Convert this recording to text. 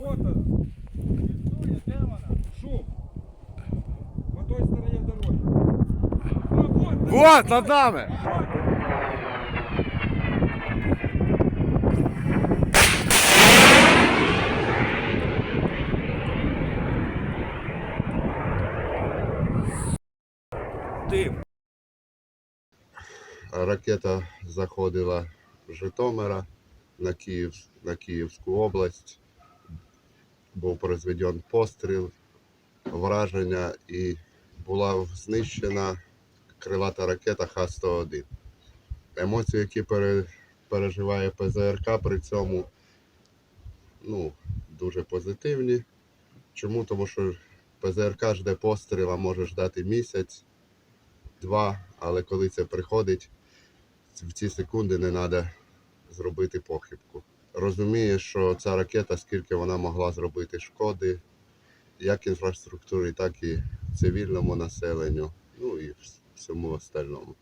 Фото. Шум. По той стороне дороги. А, вот, Вот, над нами! Дим. Ракета заходила з Житомира на, Київ, на Київську область. Був произведен постріл, враження і була знищена крилата ракета Х-101. Емоції, які переживає ПЗРК, при цьому ну, дуже позитивні. Чому? Тому що ПЗРК жде постріла, може ждати місяць, два, але коли це приходить, в ці секунди не треба зробити похибку. Розуміє, що ця ракета, скільки вона могла зробити шкоди, як інфраструктурі, так і цивільному населенню, ну і всьому остальному.